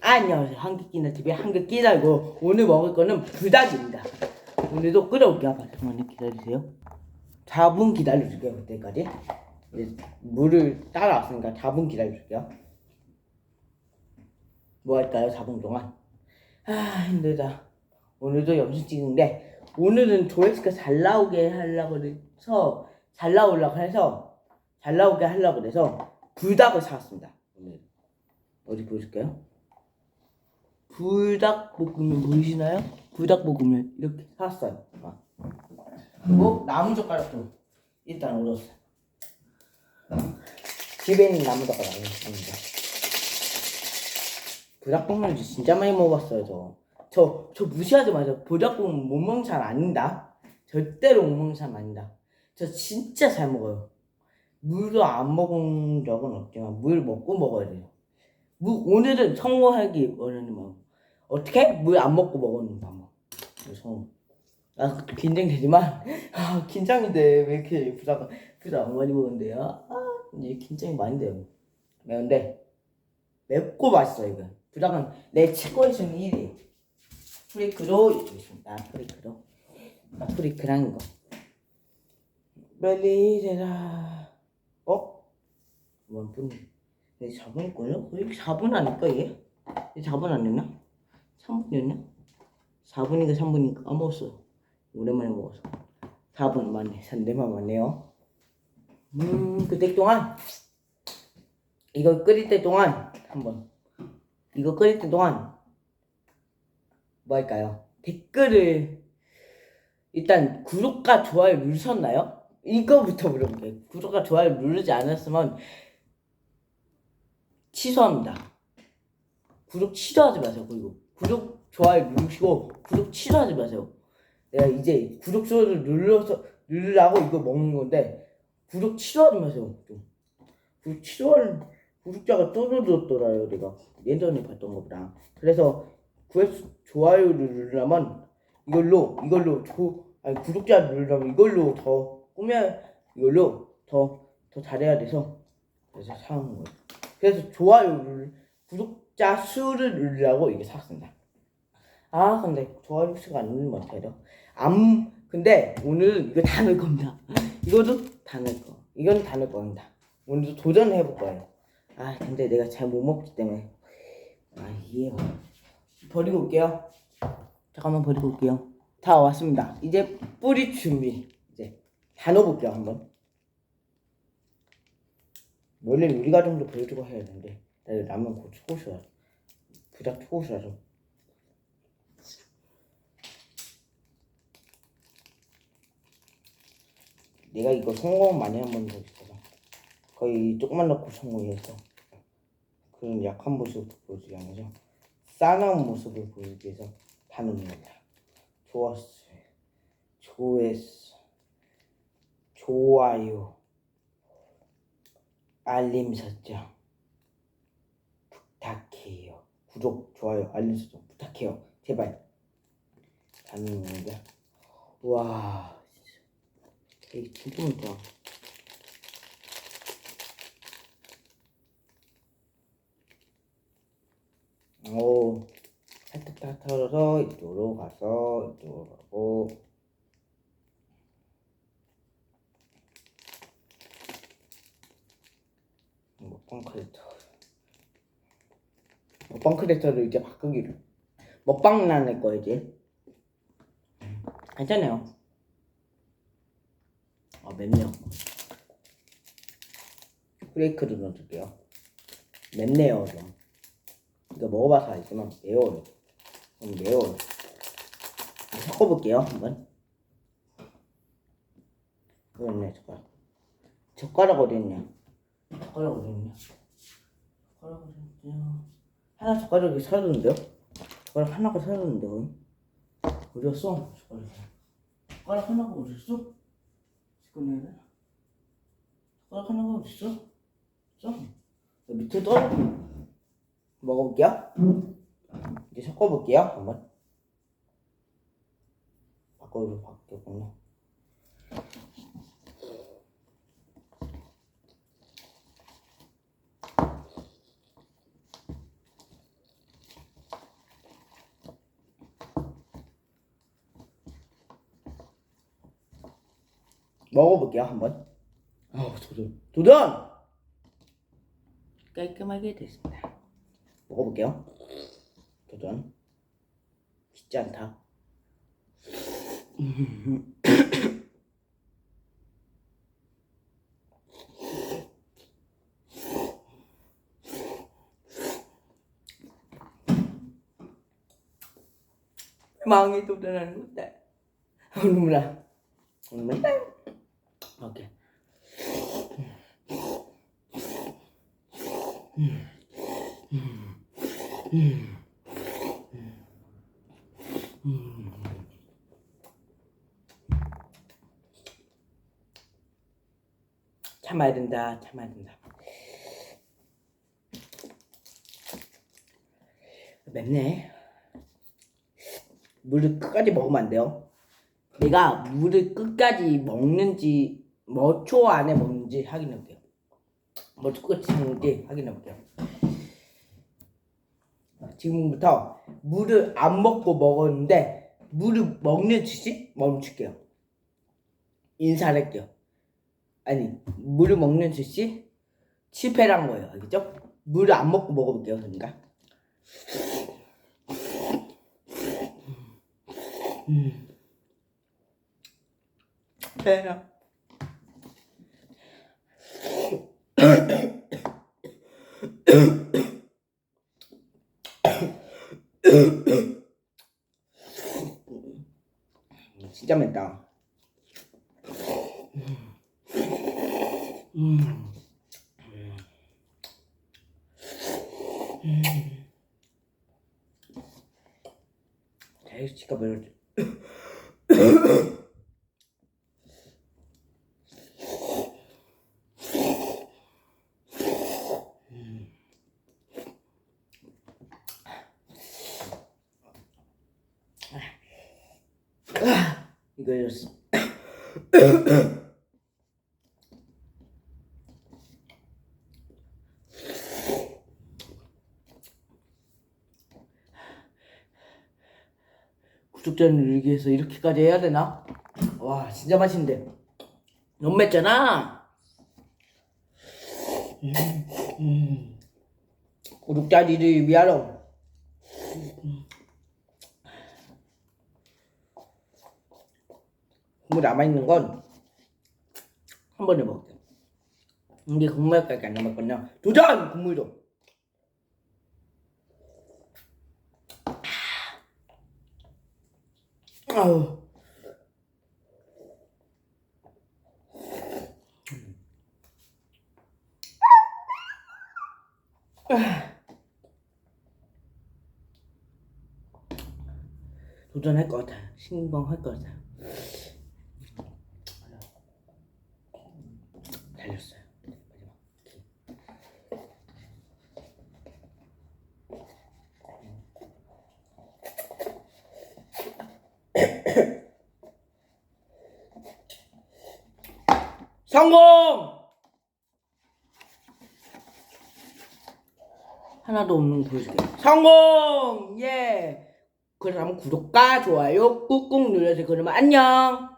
안녕하세요. 한국기나 TV의 한국기나고 오늘 먹을 거는 불닭입니다. 오늘도 끓여올게요. 잠깐만요. 기다리세요. 4분 기다려줄게요. 그때까지. 물을 따라왔으니까 4분 기다려줄게요. 뭐 할까요? 4분 동안? 아 힘들다. 오늘도 영상 찍는데 오늘은 조회수가 잘 나오게 하려고 해서 잘 나오려고 해서 잘 나오게 하려고 해서 불닭을 사왔습니다. 오늘 어디 보여줄까요? 불닭볶음면 보이시나요? 불닭볶음면 이렇게 샀어요. 아. 그리고 나무 젓가락도 일단 얻었어요. 집에 있는 나무 젓가락 아닙니다. 불닭볶음면 진짜 많이 먹었어요 저. 저, 저 무시하지 마세요. 불닭볶음면 못 먹는 사람 아닙니다. 절대로 못 먹는 사람 아닙니다. 저 진짜 잘 먹어요. 물도 안 먹은 적은 없지만 물 먹고 먹어야 돼요. 무, 오늘은 성공하기 원하는 마음. 어떻게? 물 안 먹고 먹었는 마음. 그래서 아 긴장되지만 아 긴장이 돼. 왜 이렇게 부담 부담 많이 먹는데요? 아 이제 긴장이 많이 돼요. 매운데 맵고 맛있어 이거. 부담은 내 최고의 순위 1위. 프리크로 있습니다. 프리크로. 프리크란 거. 빨리 되라. 어? 원 분. 내 4분일걸요? 거의 4분 아닐까 얘? 얘 4분 안 됐나? 3분이었나? 4분인가 3분인가 까먹었어 오랜만에 먹어서 4분 맞네 3대만 맞네요 음 그때 동안 이거 끓일 때 동안 한번 이거 끓일 때 동안 뭐 할까요? 댓글을 일단 구독과 좋아요 누르셨나요? 이거부터 물어볼게요 구독과 좋아요 누르지 않았으면 취소합니다. 구독 취소하지 마세요. 그리고 구독 좋아요 누르시고 구독 취소하지 마세요. 내가 이제 구독 좋아요를 눌러서 누르라고 이거 먹는 건데 구독 취소하지 마세요. 좀. 구독 취소할 구독자가 떨어졌더라요. 내가 예전에 봤던 것보다. 그래서 구독 좋아요를 누르려면 이걸로 이걸로 조 아니 구독자 누르려면 이걸로 더 꾸며 이걸로 더 더 잘해야 돼서 그래서 사는 거예요. 그래서 좋아요를 구독 자 수를 누르라고 이게 샀습니다. 아 근데 좋아요 수가 안 누르면 어떡해요? 안 근데 오늘 이거 다 넣을 겁니다. 이것도 다 넣을 거. 이건 다 넣을 겁니다. 오늘도 도전해 볼 거예요. 아 근데 내가 잘 못 먹기 때문에 아 이해가 버리고 올게요. 잠깐만 버리고 올게요. 다 왔습니다. 이제 뿌리 준비. 이제 다 넣어볼게요 한번. 원래 우리 가정도 보여주고 해야 되는데 나 라면 곧 초고수야 부작 초고수라서. 내가 이거 성공 많이 한 번도 있어서 거의 조금만 넣고 성공했어. 그런 약한 모습 보여주기 위해서 싸나운 모습을 보여주기 위해서 다 넣는 거다 좋았어. 좋았어. 좋아요. 알림 설정 부탁해요. 구독, 좋아요, 알림 설정 부탁해요. 제발. 가능합니다. 와, 진짜. 이게 진짜 많다. 오, 살짝 다 털어서 이쪽으로 가서 이쪽으로 가고. 먹방 크리에이터 먹방 크리에이터를 이제 바꾸기로 먹방 나낼 거 이제 괜찮아요. 아 맵네요. 프레이크를 넣어줄게요. 맵네요 좀 이거 먹어봐서 알지만 매워요. 좀 매워요. 섞어볼게요 한번. 그렇네 젓가락. 젓가락 어디 있냐 젓가락 어디 있냐? 젓가락 어디 있냐? 하나 젓가락이 사라졌는데요? 젓가락 하나가 사라졌는데 거의? 어디 갔어? 젓가락 젓가락 하나가 어디 있어? 지금 내가 젓가락 하나가 있어? 있어? 밑에 떨어 먹어볼게요 이제 섞어볼게요 한번 바꿔로 바뀌었구나 먹어볼게요 한번. 아 도전 도전 깔끔하게 됐습니다. 먹어볼게요. 도전 쉽지 않다. 망이 도전하는 건데. 눈물 나. 눈물 나. 오케이. 참아야 된다. 참아야 된다. 맵네. 물을 끝까지 먹으면 안 돼요. 내가 물을 끝까지 먹는지 몇 초 안에 먹는지 확인해 볼게요. 몇 초 끝이 먹는지 확인해 볼게요. 지금부터 물을 안 먹고 먹었는데 물을 먹는 듯이 멈출게요. 인사를 할게요. 아니 물을 먹는 듯이 실패란 거예요. 알겠죠? 물을 안 먹고 먹어볼게요. 그러니까. 음. 배야. 진짜 맵다. 음. 에이, 지가 매울지. 이거였어. 구독자를 늘리기 위해서 이렇게까지 해야 되나? 와 진짜 맛있는데 너무 맵잖아 음, 음. 구독자들을 위하여 국물 남아있는 건 한 번에 먹을게 이게 국물까지 안 남았거든요 도전! 국물도 아우 도전할 것 같아. 신봉할 것 같아. 달렸어요. 마지막. 성공! 하나도 없는 거 보여줄게. 성공! 예! 그럼 구독과 좋아요 꾹꾹 눌러주세요. 그러면 안녕!